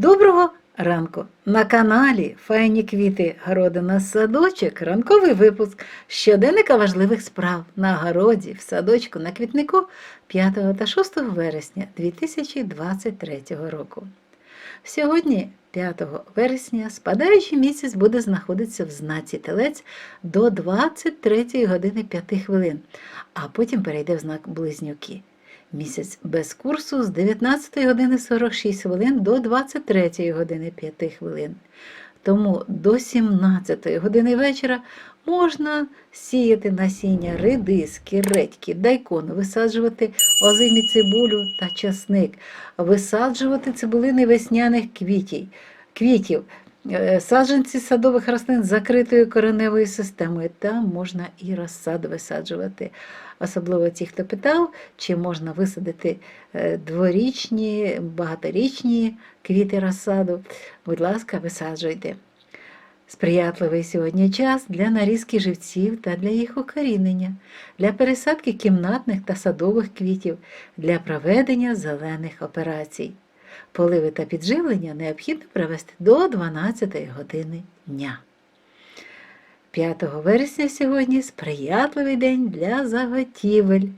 Доброго ранку! На каналі Файні квіти Городина Садочок ранковий випуск щоденника важливих справ на городі, в садочку, на квітнику 5 та 6 вересня 2023 року. Сьогодні, 5 вересня, спадаючий місяць буде знаходитися в знаці Телець до 23 години 5 хвилин, а потім перейде в знак Близнюки. Місяць без курсу з 19 години 46 хвилин до 23 години 5 хвилин. Тому до 17 години вечора можна сіяти насіння редиски, редьки, дайкону, висаджувати озимі цибулю та часник, висаджувати цибулини весняних квітів, саджанці садових рослин з закритою кореневою системою. Там можна і розсаду висаджувати. Особливо ті, хто питав, чи можна висадити е, дворічні, багаторічні квіти розсаду. Будь ласка, висаджуйте. Сприятливий сьогодні час для нарізки живців та для їх укорінення, для пересадки кімнатних та садових квітів, для проведення зелених операцій. Поливи та підживлення необхідно провести до 12 години дня. 5 вересня сьогодні сприятливий день для заготівель,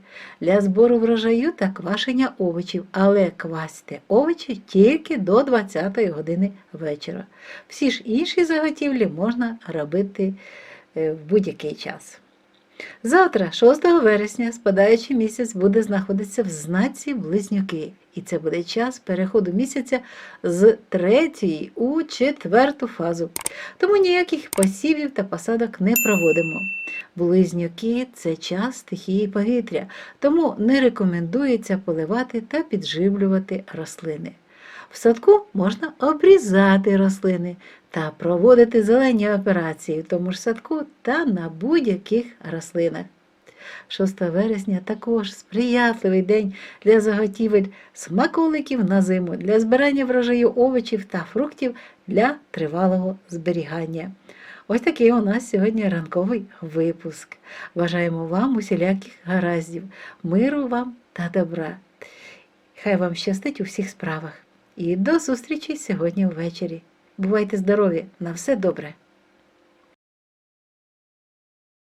для збору врожаю та квашення овочів, але квасьте овочі тільки до 20 години вечора. Всі ж інші заготівлі можна робити е, в будь-який час. Завтра, 6 вересня, спадаючий місяць буде знаходитися в знаці Близнюки, і це буде час переходу місяця з третьої у четверту фазу. Тому ніяких посівів та посадок не проводимо. Близнюки це час стихії повітря, тому не рекомендується поливати та підживлювати рослини. В садку можна обрізати рослини та проводити зелені операції в тому ж садку та на будь-яких рослинах. 6 вересня також сприятливий день для заготівель смаколиків на зиму, для збирання врожаю овочів та фруктів для тривалого зберігання. Ось такий у нас сьогодні ранковий випуск. Бажаємо вам усіляких гараздів, миру вам та добра. Хай вам щастить у всіх справах. І до зустрічі сьогодні ввечері. Бувайте здорові! На все добре!